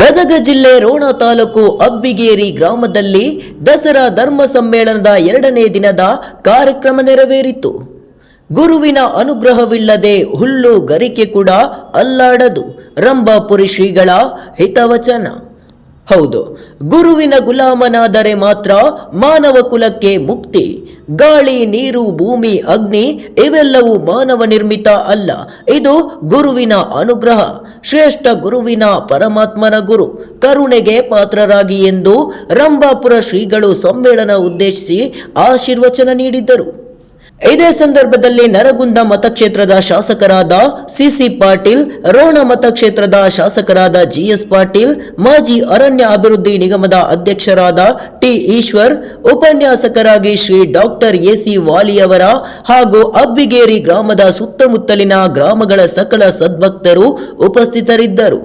ಗದಗ ಜಿಲ್ಲೆ ರೋಣ ತಾಲೂಕು ಅಬ್ಬಿಗೇರಿ ಗ್ರಾಮದಲ್ಲಿ ದಸರಾ ಧರ್ಮ ಸಮ್ಮೇಳನದ ಎರಡನೇ ದಿನದ ಕಾರ್ಯಕ್ರಮ ನೆರವೇರಿತು. ಗುರುವಿನ ಅನುಗ್ರಹವಿಲ್ಲದೆ ಹುಲ್ಲು ಗರಿಕೆ ಕೂಡ ಅಲ್ಲಾಡದು. ರಂಭಾಪುರಿ ಶ್ರೀಗಳ ಹಿತವಚನ. ಹೌದು. ಗುರುವಿನ ಗುಲಾಮನಾದರೆ ಮಾತ್ರ ಮಾನವ ಕುಲಕ್ಕೆ ಮುಕ್ತಿ. ಗಾಳಿ, ನೀರು, ಭೂಮಿ, ಅಗ್ನಿ ಇವೆಲ್ಲವೂ ಮಾನವ ನಿರ್ಮಿತ ಅಲ್ಲ. ಇದು ಗುರುವಿನ ಅನುಗ್ರಹ. ಶ್ರೇಷ್ಠ ಗುರುವಿನ ಪರಮಾತ್ಮನ ಗುರು. ಕರುಣೆಗೆ ಪಾತ್ರರಾಗಿ ಎಂದು ರಂಭಾಪುರ ಶ್ರೀಗಳು ಸಮ್ಮೇಳನ ಉದ್ದೇಶಿಸಿ ಆಶೀರ್ವಚನ ನೀಡಿದ್ದರು. ಇದೇ ಸಂದರ್ಭದಲ್ಲಿ ನರಗುಂದ ಮತಕ್ಷೇತ್ರದ ಶಾಸಕರಾದ ಸಿಸಿ ಪಾಟೀಲ್, ರೋಣ ಮತಕ್ಷೇತ್ರದ ಶಾಸಕರಾದ ಜಿಎಸ್ ಪಾಟೀಲ್, ಮಾಜಿ ಅರಣ್ಯ ಅಭಿವೃದ್ಧಿ ನಿಗಮದ ಅಧ್ಯಕ್ಷರಾದ ಟಿ ಈಶ್ವರ್, ಉಪನ್ಯಾಸಕರಾಗಿ ಶ್ರೀ ಡಾಕ್ಟರ್ ಎಸಿ ವಾಲಿಯವರ ಹಾಗೂ ಅಬ್ಬಿಗೇರಿ ಗ್ರಾಮದ ಸುತ್ತಮುತ್ತಲಿನ ಗ್ರಾಮಗಳ ಸಕಲ ಸದ್ಭಕ್ತರು ಉಪಸ್ಥಿತರಿದ್ದರು.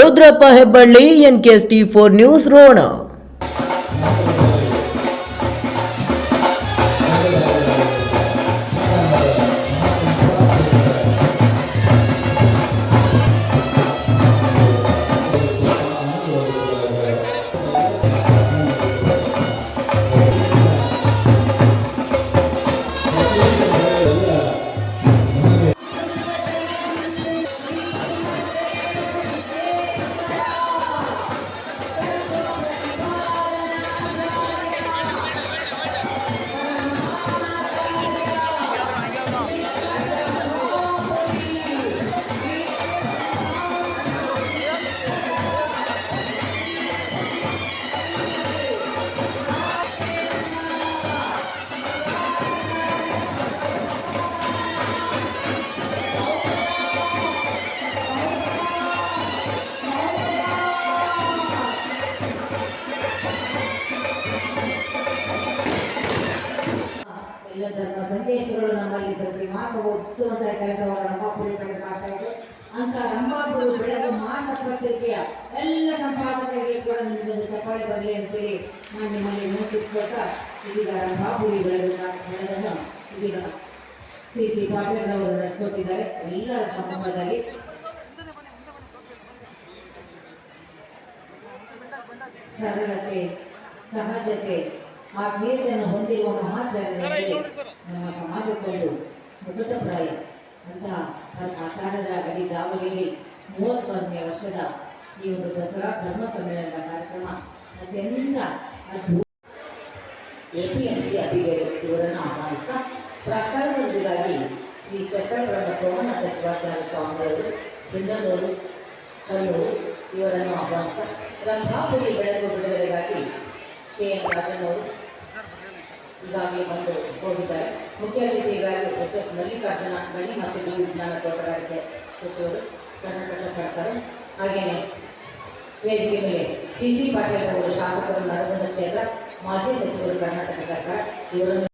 Rudrappa Hebballi, NKST four news, Ron. ಪ್ರತಿ ಮಾಸ ಒತ್ತುವಂತ ಕೆಲಸವನ್ನು ರಂಭಾಪುರಿ ಕಡೆ ಮಾಡ್ತಾ ಇದೆ ಅಂತ ರಂಭಾಪುರಿ ಬೆಳೆದ ಮಾಸ ಪತ್ರಿಕೆಯ ಎಲ್ಲ ಸಂಪಾದಕರಿಗೆ ಕೂಡ ನಿಮ್ಮದೊಂದು ಚಪ್ಪಾಳೆ ಬರಲಿ ಅಂತೇಳಿ ನಾನು ನಿಮ್ಮಲ್ಲಿ ವಿನಂತಿಸ್ಕೊಳ್ತಾ ಇದೀಗ ರಂಭಾಪುರಿ ಬೆಳೆದ ಬೆಳೆದನ್ನು ಇದೀಗ ಸಿ ಸಿ ಪಾಟೀಲ್ ಅವರು ನಡೆಸ್ಕೊಟ್ಟಿದ್ದಾರೆ ಎಲ್ಲರ ಸಮ್ಮುಖದಲ್ಲಿ ಸರಳತೆ, ಸಹಜತೆ ಆತ್ಮೀಯತೆಯನ್ನು ಹೊಂದಿರುವ ಮಹಾಚಾರ್ಯರಿಗೆ ನಮ್ಮ ಸಮಾಜಕ್ಕೊಂದು ಮುಕುಟಪ್ರಾಯ ಅಂತಹ ಆಚಾರ್ಯರ ಅಡಿ ದಾವಣಗೆರೆ ಮೂವತ್ತೊಂದನೇ ವರ್ಷದ ಈ ಒಂದು ದಸರಾ ಧರ್ಮ ಸಮ್ಮೇಳನದ ಕಾರ್ಯಕ್ರಮ. ಅತ್ಯಂತ ಅದ್ಭುತ. ಎಪಿಎಂಸಿ ಅಭಿಗೇರಿ ಇವರನ್ನು ಆಹ್ವಾನಿಸ್ತಾ ಪ್ರಾಸ್ತಾವಿಕರಿಗಾಗಿ ಶ್ರೀ ಶಂಕರಬ್ರಹ್ಮ ಸೋಮನಾಥ ಶಿವಾಚಾರ್ಯ ಸ್ವಾಮಿಗಳು ಸಿಂಧನೂರು ಕಲ್ಲೂರು ಇವರನ್ನು ಆಹ್ವಾನಿಸ್ತಾ ರಂಭಾಪುರಿ ಬೆಳಗು ಬಿಡುಗಡೆಗಾಗಿ ಕೆ ಎನ್ ರಾಜನ್ ಅವರು ಈಗಾಗಲೇ ಬಂದು ಹೋಗಿದ್ದಾರೆ ಮುಖ್ಯ ಅತಿಥಿಗಳಾಗಿ ಎಸ್ ಎಸ್ ಮಲ್ಲಿಕಾರ್ಜುನ, ಗಣಿ ಮತ್ತು ಭೂ ವಿಜ್ಞಾನ ತೋಟಗಾರಿಕೆ ಸಚಿವರು, ಕರ್ನಾಟಕ ಸರ್ಕಾರ ಹಾಗೆಯೇ ವೇದಿಕೆ ಮೇಲೆ ಸಿ ಸಿ ಪಾಟೀಲ್ ಅವರು ಶಾಸಕರು ನರಗುಂದ ಕ್ಷೇತ್ರ, ಮಾಜಿ ಸಚಿವರು ಕರ್ನಾಟಕ ಸರ್ಕಾರ, ಇವರನ್ನು